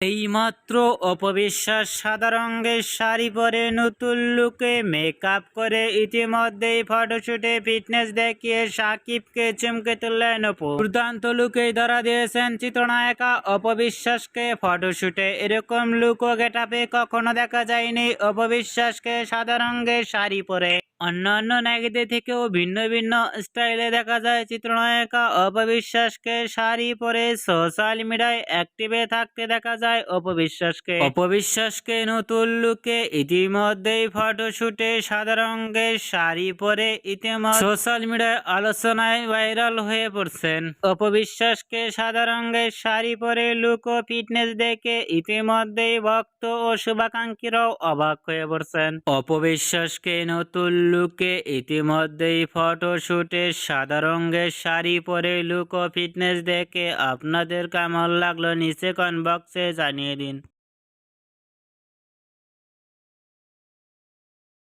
এইমাত্র অপবিশ্বাস সাদা রঙের শাড়ি পরে নতুন লুকে মেকআপ করে ইতিমধ্যেই ফটোশুটে ফিটনেস দেখিয়ে সাকিবকে চমকে তুললেন অপু। দুর্দান্ত লুকেই ধরা দিয়েছেন চিত্রনায়িকা অপবিশ্বাসকে। ফটোশুটে এরকম লুক ও গেটাপে কখনো দেখা যায়নি অপবিশ্বাসকে সাদা রঙের শাড়ি পরে। অন্যান্য নায়িকাদের থেকেও ভিন্ন ভিন্ন স্টাইলে দেখা যায় চিত্রনায়িকা অপবিশ্বাসকে শাড়ি পরে সোশ্যাল মিডিয়ায় অ্যাক্টিভে থাকতে দেখা যায় অপবিশ্বাসকে। অপবিশ্বাসকে নতুন লুকে ইতিমধ্যেই ফটোশুটে সাদা রঙের শাড়ি পরে ইতিমধ্যে সোশ্যাল মিডিয়ায় আলোচনায় ভাইরাল হয়ে পড়ছেন। অপবিশ্বাসকে সাদা রঙের শাড়ি পরে লুক ও ফিটনেস দেখে ইতিমধ্যেই ভক্ত ও শুভাকাঙ্ক্ষীরাও অবাক হয়ে পড়ছেন। অপবিশ্বাসকে নতুন লুকে ইতিমধ্যেই ফটোশ্যুটে সাদা রঙের শাড়ি পরে লুক ও ফিটনেস দেখে আপনাদের কেমন লাগল নিচে কমেন্ট বক্সে জানিয়ে দিন।